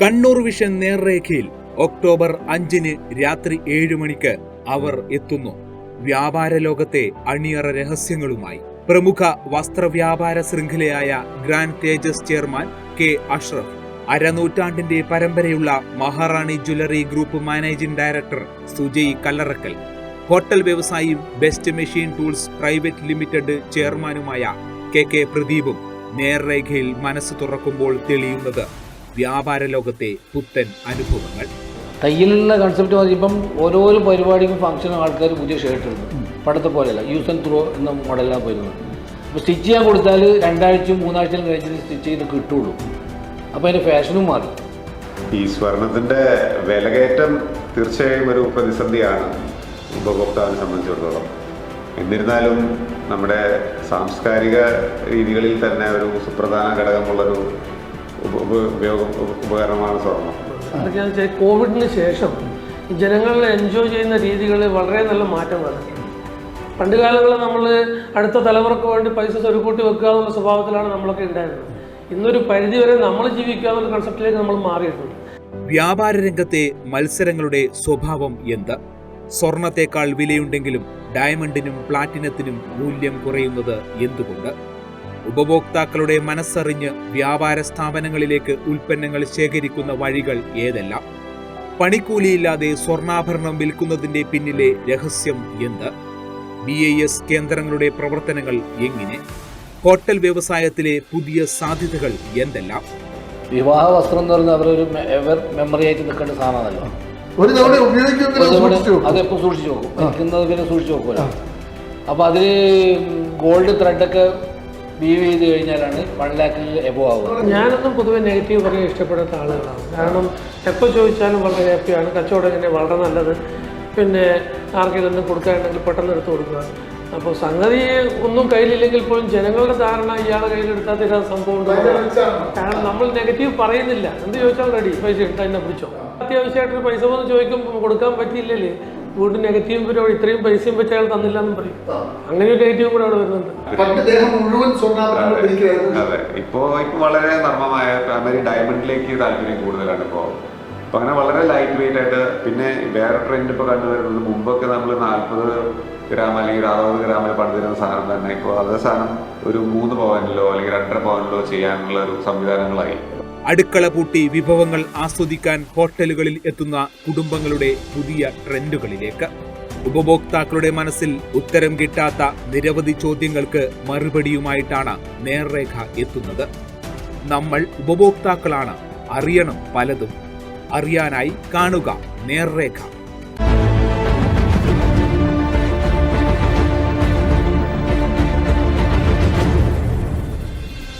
Kannur vision നേർരേഖയിൽ October അഞ്ചിന് രാത്രി ഏഴ് മണിക്ക് അവർ എത്തുന്നു. വ്യാപാര ലോകത്തെ അണിയറ രഹസ്യങ്ങളുമായി. പ്രമുഖ വസ്ത്രവ്യാപാര ശൃംഖലയായ grand Tejas chairman K Ashraf അരനൂറ്റാണ്ടിന്റെ പരമ്പരയുള്ള Maharani jewellery group managing director Sujay Kallarakkal hotel വ്യവസായിയും best machine tools private limited ചെയർമാനുമായ കെ കെ പ്രദീപും നേർരേഖയിൽ മനസ്സ് തുറക്കുമ്പോൾ തെളിയുന്നത്. വ്യാപാര ലോകത്തെ പുത്തൻ അനുഭവങ്ങൾ. തയ്യലുള്ള കൺസെപ്റ്റ് ഇപ്പം ഓരോരോ പരിപാടിക്കും ഫംഗ്ഷനും ആൾക്കാർ പുതിയ ഷർട്ട് ഇടുന്നു പടത്തെ പോലെയല്ല. യൂസ് ആൻഡ് ത്രോ എന്ന മോഡലാണ് പോയിരുന്നത് അപ്പോൾ സ്റ്റിച്ച് ചെയ്യാൻ കൊടുത്താൽ രണ്ടാഴ്ചയും മൂന്നാഴ്ചയും കഴിഞ്ഞിട്ട് സ്റ്റിച്ച് ചെയ്ത് കിട്ടുള്ളൂ. അപ്പോൾ അതിന്റെ ഫാഷനും മാറി. ഈ സ്വർണത്തിന്റെ വിലകയറ്റം തീർച്ചയായും ഒരു പ്രതിസന്ധിയാണ് ഉപഭോക്താവിനെ സംബന്ധിച്ചിടത്തോളം. എന്നിരുന്നാലും നമ്മുടെ സാംസ്കാരിക രീതികളിൽ തന്നെ ഒരു സുപ്രധാന ഘടകമുള്ളൊരു ഉപയോഗം ഉപ- ഉപകരണമാണ് സ്വർണം അതൊക്കെയാണെന്ന് വെച്ചാൽ കോവിഡിന് ശേഷം ജനങ്ങളിൽ ജനങ്ങൾ എൻജോയ് ചെയ്യുന്ന രീതികളിൽ വളരെ നല്ല മാറ്റം വന്നിട്ടുണ്ട് പണ്ട് കാലങ്ങളിൽ നമ്മൾ അടുത്ത തലമുറയ്ക്ക് വേണ്ടി പൈസ സ്വരുക്കൂട്ടി വെക്കുക എന്നുള്ള സ്വഭാവത്തിലാണ് നമ്മളൊക്കെ ഉണ്ടായിരുന്നത്. ഇന്നൊരു പരിധി വരെ നമ്മൾ ജീവിക്കുക എന്നുള്ള കൺസെപ്റ്റിലേക്ക് നമ്മൾ മാറിയിട്ടുണ്ട്. വ്യാപാര രംഗത്തെ മത്സരങ്ങളുടെ സ്വഭാവം എന്ത്? സ്വർണത്തെക്കാൾ വിലയുണ്ടെങ്കിലും ഡയമണ്ടിനും പ്ലാറ്റിനത്തിനും മൂല്യം കുറയുന്നത് എന്തുകൊണ്ട്? ഉപഭോക്താക്കളുടെ മനസ്സറിഞ്ഞ് വ്യാപാര സ്ഥാപനങ്ങളിലേക്ക് ഉൽപ്പന്നങ്ങൾ ശേഖരിക്കുന്ന വഴികൾ ഏതെല്ലാം? പണിക്കൂലിയില്ലാതെ സ്വർണാഭരണം വിൽക്കുന്നതിന്റെ പിന്നിലെ രഹസ്യം എന്ത്? ബി ഐ എസ് കേന്ദ്രങ്ങളുടെ പ്രവർത്തനങ്ങൾ എങ്ങനെ? ഹോട്ടൽ വ്യവസായത്തിലെ പുതിയ സാധ്യതകൾ എന്തെല്ലാം? വിവാഹ വസ്ത്രം എന്ന് പറയുന്നത് അവരൊരു എവർ മെമ്മറി ആയിട്ട് നിൽക്കേണ്ട സാധനമാണല്ലോ ഒരു തവണ അതെപ്പോ സൂക്ഷിച്ചു വെക്കും. നോക്കും വയ്ക്കുന്നത് പിന്നെ സൂക്ഷിച്ചു നോക്കൂല അപ്പോൾ അതിൽ ഗോൾഡ് ത്രെഡൊക്കെ വീവ് ചെയ്ത് കഴിഞ്ഞാലാണ് വൺ ലാക്കിൽ എബോ ആവുക. ഞാനൊന്നും പൊതുവെ നെഗറ്റീവ് പറയാൻ ഇഷ്ടപ്പെടാത്ത ആളുകളാണ്. കാരണം എപ്പോൾ ചോദിച്ചാലും വളരെ ഹാപ്പിയാണ്. കച്ചവടം ഇങ്ങനെ വളരെ നല്ലത്. പിന്നെ ആർക്കെങ്കിലും ഒന്നും കൊടുക്കാനുണ്ടെങ്കിൽ പെട്ടെന്ന് എടുത്ത് കൊടുക്കുക. അപ്പോൾ സംഗതി ഒന്നും കയ്യിലില്ലെങ്കിൽ പോലും ജനങ്ങളുടെ ധാരണ ഇയാളെ കയ്യിലെടുത്താൽ തരാൻ സംഭവം കാരണം നമ്മൾ നെഗറ്റീവ് പറയുന്നില്ല. എന്ത് ചോദിച്ചാൽ റെഡി. പൈസ എടുത്താൽ എന്നെ പിടിച്ചോ. അത്യാവശ്യമായിട്ടൊരു പൈസ വന്ന് ചോദിക്കുമ്പോൾ കൊടുക്കാൻ പറ്റിയില്ലല്ലേ വീണ്ടും നെഗറ്റീവ് പരിപാടി ഇത്രയും പൈസയും വെച്ച് അയാൾ തന്നില്ല എന്ന് പറയും. അങ്ങനെ ഒരു നെഗറ്റീവ് കൂടെ അവിടെ വരുന്നുണ്ട്. ദേഹം മുഴുവൻ സ്വർണാഭരണങ്ങൾ ധരിക്കുകയായിരുന്നു അതെ. ഇപ്പോ ഇപ്പൊ വളരെ നർമ്മമായ ഫാമിലി ഡയമണ്ടിലേക്ക് താല്പര്യം കൂടുതലാണ് ഇപ്പോ. അപ്പൊ അങ്ങനെ വളരെ ലൈറ്റ് വെയിറ്റ് ആയിട്ട് പിന്നെ വേറെ ട്രെൻഡ് ഇപ്പൊ കണ്ടുവരുന്നത് മുമ്പൊക്കെ നമ്മൾ നാല്പത് ഗ്രാം അല്ലെങ്കിൽ ഒരു അറുപത് ഗ്രാമിൽ പണിതിരുന്ന സാധനം തന്നെ. ഇപ്പോൾ അതേ സാധനം ഒരു മൂന്ന് പവനിലോ അല്ലെങ്കിൽ രണ്ടര പവനിലോ ചെയ്യാനുള്ള ഒരു സംവിധാനങ്ങളായി. അടുക്കള പൂട്ടി വിഭവങ്ങൾ ആസ്വദിക്കാൻ ഹോട്ടലുകളിൽ എത്തുന്ന കുടുംബങ്ങളുടെ പുതിയ ട്രെൻഡുകളിലേക്ക്. ഉപഭോക്താക്കളുടെ മനസ്സിൽ ഉത്തരം കിട്ടാത്ത നിരവധി ചോദ്യങ്ങൾക്ക് മറുപടിയുമായിട്ടാണ് നേർരേഖ എത്തുന്നത്. നമ്മൾ ഉപഭോക്താക്കളാണ് അറിയണം പലതും. അറിയാനായി കാണുക നേർരേഖ.